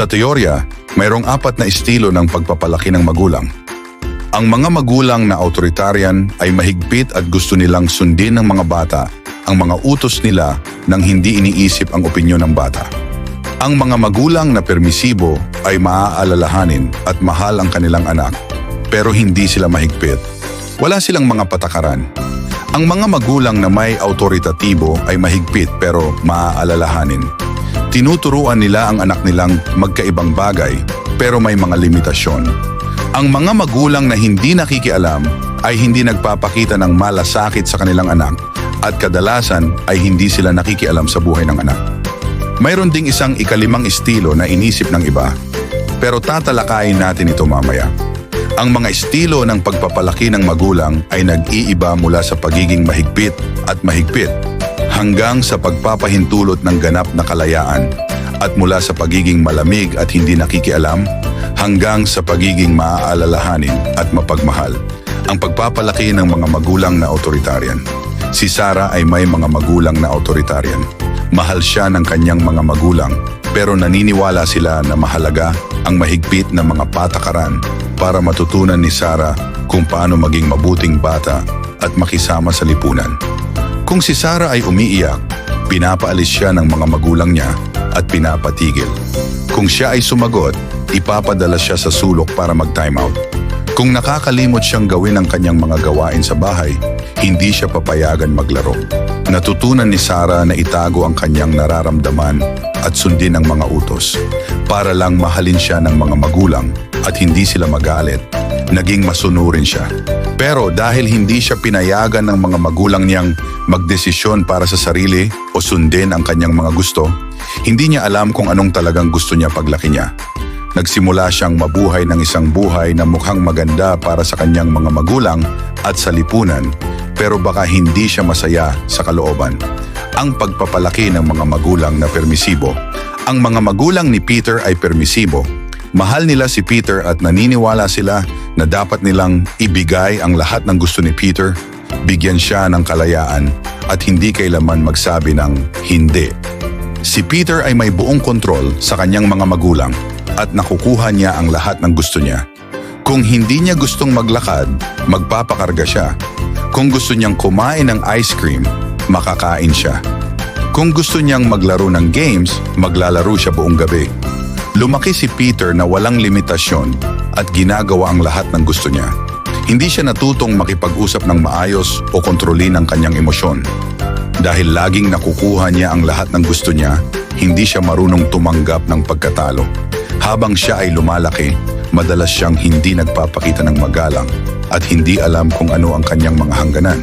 Sa teorya, mayroong apat na estilo ng pagpapalaki ng magulang. Ang mga magulang na autoritarian ay mahigpit at gusto nilang sundin ng mga bata ang mga utos nila nang hindi iniisip ang opinyon ng bata. Ang mga magulang na permisibo ay maaalalahanin at mahal ang kanilang anak, pero hindi sila mahigpit. Wala silang mga patakaran. Ang mga magulang na may autoritatibo ay mahigpit pero maaalalahanin. Tinuturuan nila ang anak nilang magkaibang bagay pero may mga limitasyon. Ang mga magulang na hindi nakikialam ay hindi nagpapakita ng malasakit sa kanilang anak at kadalasan ay hindi sila nakikialam sa buhay ng anak. Mayroon ding isang ikalimang estilo na inisip ng iba, pero tatalakayin natin ito mamaya. Ang mga estilo ng pagpapalaki ng magulang ay nag-iiba mula sa pagiging mahigpit at mahigpit hanggang sa pagpapahintulot ng ganap na kalayaan at mula sa pagiging malamig at hindi nakikialam hanggang sa pagiging maaalalahanin at mapagmahal. Ang pagpapalaki ng mga magulang na autoritarian. Si Sarah ay may mga magulang na autoritarian. Mahal siya ng kanyang mga magulang pero naniniwala sila na mahalaga ang mahigpit na mga patakaran para matutunan ni Sarah kung paano maging mabuting bata at makisama sa lipunan. Kung si Sarah ay umiiyak, pinapaalis siya ng mga magulang niya at pinapatigil. Kung siya ay sumagot, ipapadala siya sa sulok para mag-time out. Kung nakakalimot siyang gawin ang kanyang mga gawain sa bahay, hindi siya papayagan maglaro. Natutunan ni Sarah na itago ang kanyang nararamdaman at sundin ang mga utos para lang mahalin siya ng mga magulang at hindi sila magalit. Naging masunurin siya. Pero dahil hindi siya pinayagan ng mga magulang niyang magdesisyon para sa sarili o sundin ang kanyang mga gusto, hindi niya alam kung anong talagang gusto niya paglaki niya. Nagsimula siyang mabuhay ng isang buhay na mukhang maganda para sa kanyang mga magulang at sa lipunan, pero baka hindi siya masaya sa kalooban. Ang pagpapalaki ng mga magulang na permisibo. Ang mga magulang ni Peter ay permisibo. Mahal nila si Peter at naniniwala sila na dapat nilang ibigay ang lahat ng gusto ni Peter, bigyan siya ng kalayaan at hindi kailaman magsabi ng hindi. Si Peter ay may buong kontrol sa kanyang mga magulang at nakukuha niya ang lahat ng gusto niya. Kung hindi niya gustong maglakad, magpapakarga siya. Kung gusto niyang kumain ng ice cream, makakain siya. Kung gusto niyang maglaro ng games, maglalaro siya buong gabi. Lumaki si Peter na walang limitasyon at ginagawa ang lahat ng gusto niya. Hindi siya natutong makipag-usap ng maayos o kontrolin ang kanyang emosyon. Dahil laging nakukuha niya ang lahat ng gusto niya, hindi siya marunong tumanggap ng pagkatalo. Habang siya ay lumalaki, madalas siyang hindi nagpapakita ng magalang at hindi alam kung ano ang kanyang mga hangganan.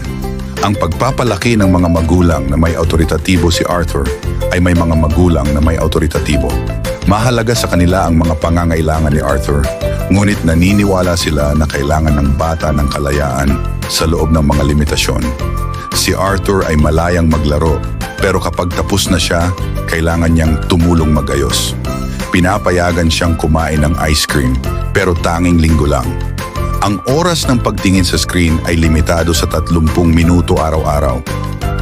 Ang pagpapalaki ng mga magulang na may autoritatibo si Arthur ay may mga magulang na may autoritatibo. Mahalaga sa kanila ang mga pangangailangan ni Arthur, ngunit naniniwala sila na kailangan ng bata ng kalayaan sa loob ng mga limitasyon. Si Arthur ay malayang maglaro, pero kapag tapos na siya, kailangan niyang tumulong magayos. Pinapayagan siyang kumain ng ice cream, pero tanging linggo lang. Ang oras ng pagtingin sa screen ay limitado sa 30 minuto araw-araw.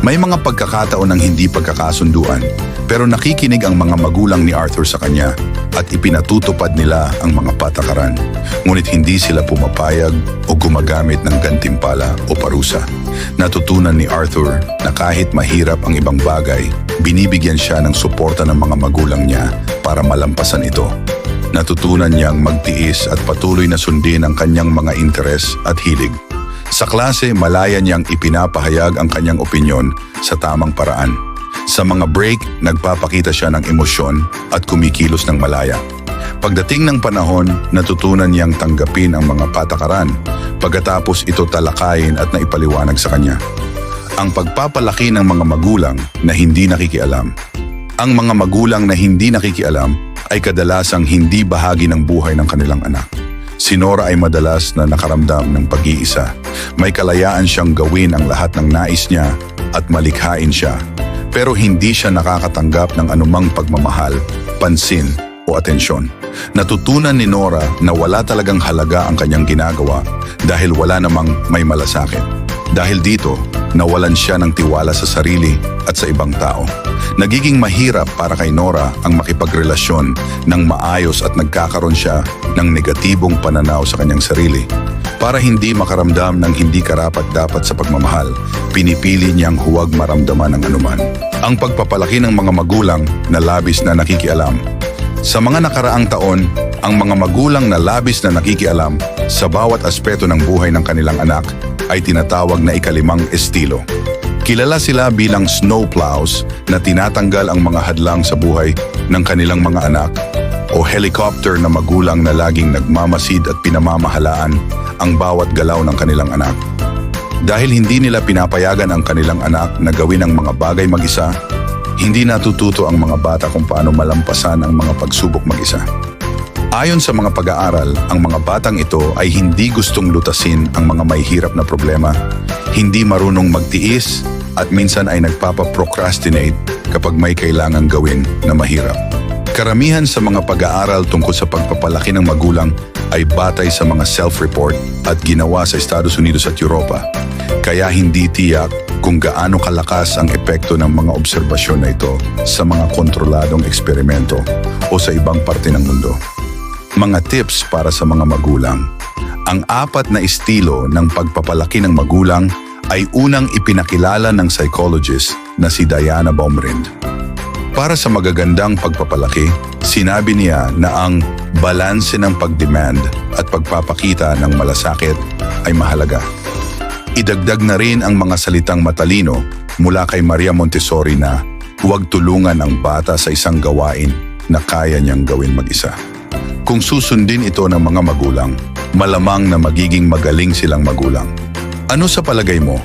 May mga pagkakataon ng hindi pagkakasunduan, pero nakikinig ang mga magulang ni Arthur sa kanya at ipinatutupad nila ang mga patakaran. Ngunit hindi sila pumapayag o gumagamit ng gantimpala o parusa. Natutunan ni Arthur na kahit mahirap ang ibang bagay, binibigyan siya ng suporta ng mga magulang niya para malampasan ito. Natutunan niyang magtiis at patuloy na sundin ang kanyang mga interes at hilig. Sa klase, malaya niyang ipinapahayag ang kanyang opinyon sa tamang paraan. Sa mga break, nagpapakita siya ng emosyon at kumikilos ng malaya. Pagdating ng panahon, natutunan niyang tanggapin ang mga patakaran pagkatapos ito talakayin at naipaliwanag sa kanya. Ang pagpapalaki ng mga magulang na hindi nakikialam. Ang mga magulang na hindi nakikialam ay kadalasang hindi bahagi ng buhay ng kanilang anak. Si Nora ay madalas na nakaramdam ng pag-iisa. May kalayaan siyang gawin ang lahat ng nais niya at malikhain siya. Pero hindi siya nakakatanggap ng anumang pagmamahal, pansin o atensyon. Natutunan ni Nora na wala talagang halaga ang kanyang ginagawa dahil wala namang may malasakit. Dahil dito, nawalan siya ng tiwala sa sarili at sa ibang tao. Nagiging mahirap para kay Nora ang makipagrelasyon ng maayos at nagkakaroon siya ng negatibong pananaw sa kanyang sarili. Para hindi makaramdam ng hindi karapat-dapat sa pagmamahal, pinipili niyang huwag maramdaman ng anuman. Ang pagpapalaki ng mga magulang na labis na nakikialam. Sa mga nakaraang taon, ang mga magulang na labis na nakikialam sa bawat aspeto ng buhay ng kanilang anak ay tinatawag na ikalimang estilo. Kilala sila bilang snowplows na tinatanggal ang mga hadlang sa buhay ng kanilang mga anak o helicopter na magulang na laging nagmamasid at pinamamahalaan ang bawat galaw ng kanilang anak. Dahil hindi nila pinapayagan ang kanilang anak na gawin ang mga bagay mag-isa, hindi natututo ang mga bata kung paano malampasan ang mga pagsubok mag-isa. Ayon sa mga pag-aaral, ang mga batang ito ay hindi gustong lutasin ang mga may hirap na problema, hindi marunong magtiis, at minsan ay nagpapa-procrastinate kapag may kailangang gawin na mahirap. Karamihan sa mga pag-aaral tungkol sa pagpapalaki ng magulang ay batay sa mga self-report at ginawa sa Estados Unidos at Europa. Kaya hindi tiyak kung gaano kalakas ang epekto ng mga obserbasyon na ito sa mga kontroladong eksperimento o sa ibang parte ng mundo. Mga tips para sa mga magulang. Ang apat na estilo ng pagpapalaki ng magulang ay unang ipinakilala ng psychologist na si Diana Baumrind. Para sa magagandang pagpapalaki, sinabi niya na ang balanse ng pagdemand at pagpapakita ng malasakit ay mahalaga. Idagdag na rin ang mga salitang matalino mula kay Maria Montessori na huwag tulungan ang bata sa isang gawain na kaya niyang gawin mag-isa. Kung susundin ito ng mga magulang, malamang na magiging magaling silang magulang. Ano sa palagay mo?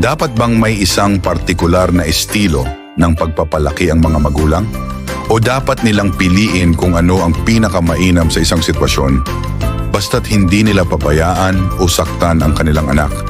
Dapat bang may isang partikular na estilo ng pagpapalaki ang mga magulang? O dapat nilang piliin kung ano ang pinakamainam sa isang sitwasyon basta't hindi nila pabayaan o saktan ang kanilang anak?